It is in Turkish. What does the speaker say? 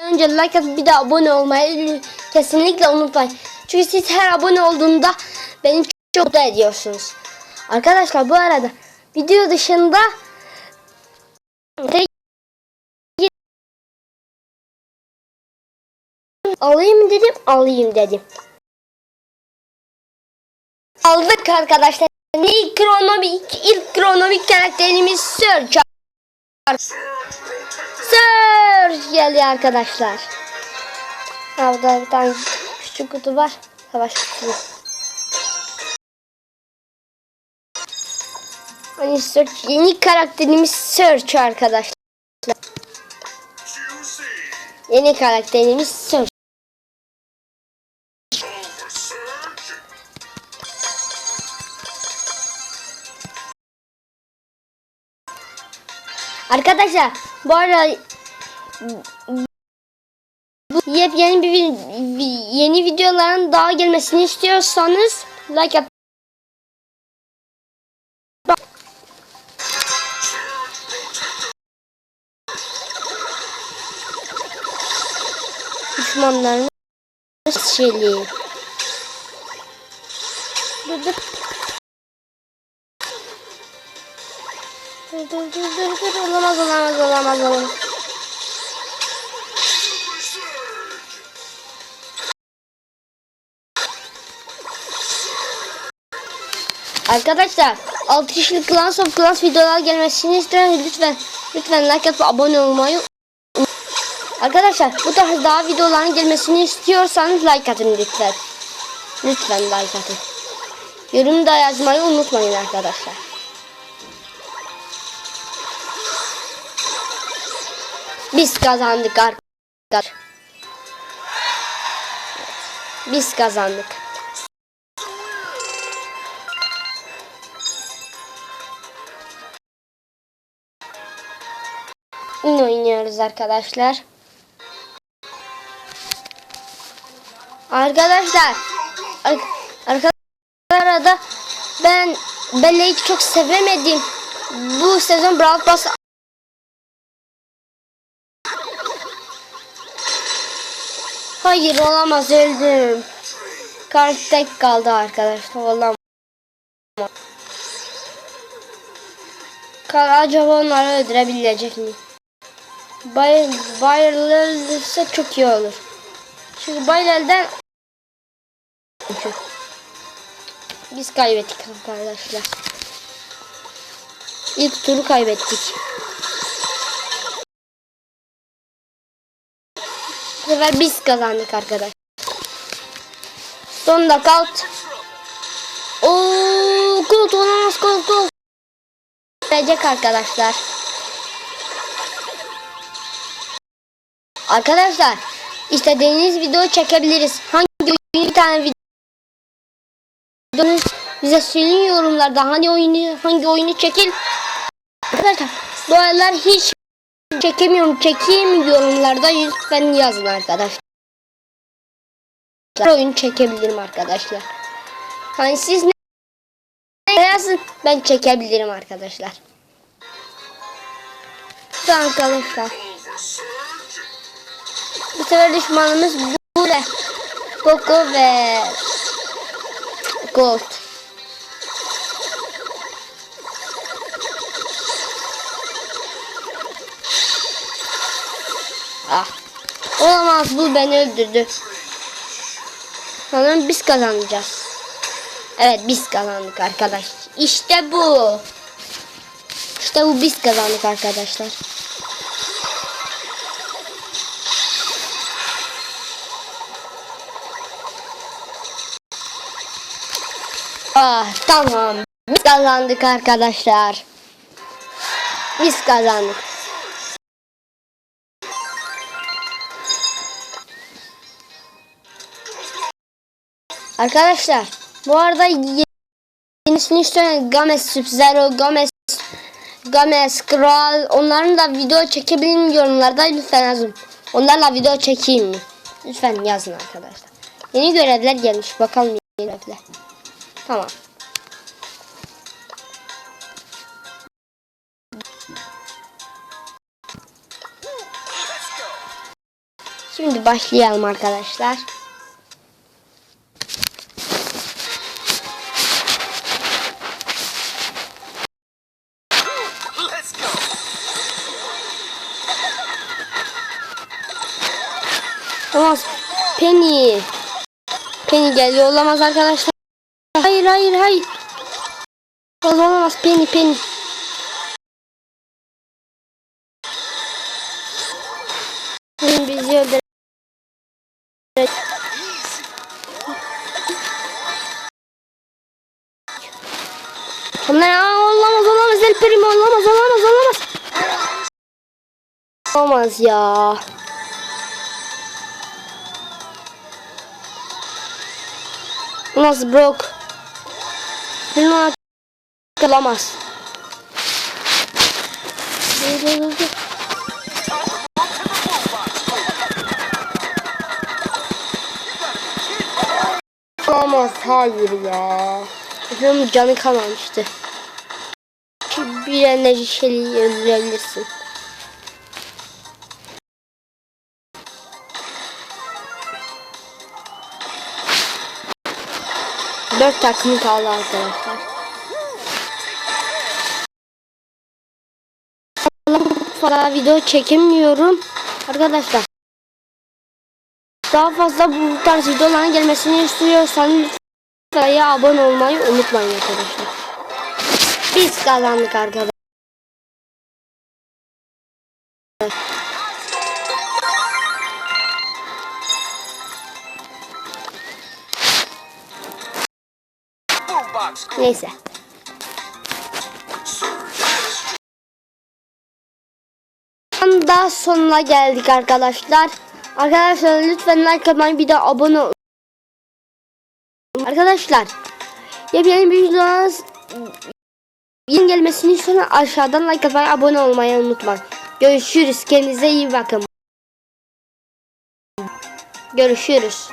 Önce like atıp bir de abone olmayı kesinlikle unutmayın. Çünkü siz her abone olduğunda beni çok mutlu ediyorsunuz. Arkadaşlar bu arada video dışında alayım dedim alayım dedim. Aldık arkadaşlar. İlk kronomik, ilk kronomik karakterimiz Sir Charles. Sir geldi arkadaşlar. Ha, burada bir tane küçük kutu var. Savaş kutusu. Hani Search, yeni karakterimiz Search arkadaşlar. Yeni karakterimiz Search. Arkadaşlar bu arada yepyeni bir, bir yeni videoların daha gelmesini istiyorsanız like at. Düşmanlarımız şeyli. Dur dur. Dur dur dur dur dur olamaz olamaz olamaz olamaz. Arkadaşlar 6 kişilik Clans of Clans videolar gelmesini istiyorum. Lütfen lütfen like atıp abone olmayı. Arkadaşlar bu tarz daha videoların gelmesini istiyorsanız like atın lütfen. Lütfen like atın. Yorum da yazmayı unutmayın arkadaşlar. Biz kazandık arkadaşlar. Biz kazandık. Oynuyoruz arkadaşlar. Arkadaşlar ar- arkadaşlar arada ben Bella'yı çok sevemedim. Bu sezon Brawl Pass Hayır olamaz öldüm. Kart tek kaldı arkadaşlar olamaz. Acaba onları öldürebilecek mi? Bay Bayer'lıysa çok iyi olur. Çünkü Bayer'den biz kaybettik arkadaşlar. İlk turu kaybettik. Bu sefer biz kazandık arkadaşlar. Son knockout. Ooo gold olamaz gold gold. Verecek arkadaşlar. Arkadaşlar istediğiniz video çekebiliriz. Hangi oyunu bir tane video bize söyleyin yorumlarda hangi oyunu hangi oyunu çekin. Arkadaşlar bu aralar hiç çekemiyorum çekeyim yorumlarda lütfen yazın arkadaşlar. Oyun çekebilirim arkadaşlar. Hani siz ne ne yazın ben çekebilirim arkadaşlar. Arkadaşlar. Sefer düşmanımız Bule. Coco ve Gold. Ah. Olamaz bu beni öldürdü. Sanırım biz kazanacağız. Evet biz kazandık arkadaş. İşte bu. İşte bu biz kazandık arkadaşlar. Ah tamam. Biz kazandık arkadaşlar. Biz kazandık. Arkadaşlar bu arada ye- yenisini isteyen Games Sub-Zero, Games Games Kral onların da video çekebilir mi yorumlarda lütfen yazın. Onlarla video çekeyim mi? Lütfen yazın arkadaşlar. Yeni görevler gelmiş. Bakalım yeni görevler. Tamam. Şimdi başlayalım arkadaşlar. Olamaz. Penny. Penny geliyor olamaz arkadaşlar. Hayır hayır hayır. Olamaz olamaz Penny Penny. Penny bizi öldürecek. Onlar Aa, olamaz olamaz El Primo olamaz olamaz olamaz. Olamaz ya. Olamaz Brock. Primo dur, dur. Olamaz hayır ya. Benim canı kalmamıştı. Bir enerji şeyi öldürebilirsin. Dört takım kaldı arkadaşlar. Fazla video çekemiyorum arkadaşlar. Daha fazla bu tarz videoların gelmesini istiyorsanız lütfen abone olmayı unutmayın arkadaşlar. Biz kazandık arkadaşlar. Neyse. Daha sonuna geldik arkadaşlar. Arkadaşlar lütfen like atmayı bir de abone olun. Arkadaşlar yepyeni bir videolarınız yeni gelmesini istiyorsanız aşağıdan like atmayı abone olmayı unutmayın. Görüşürüz. Kendinize iyi bakın. Görüşürüz.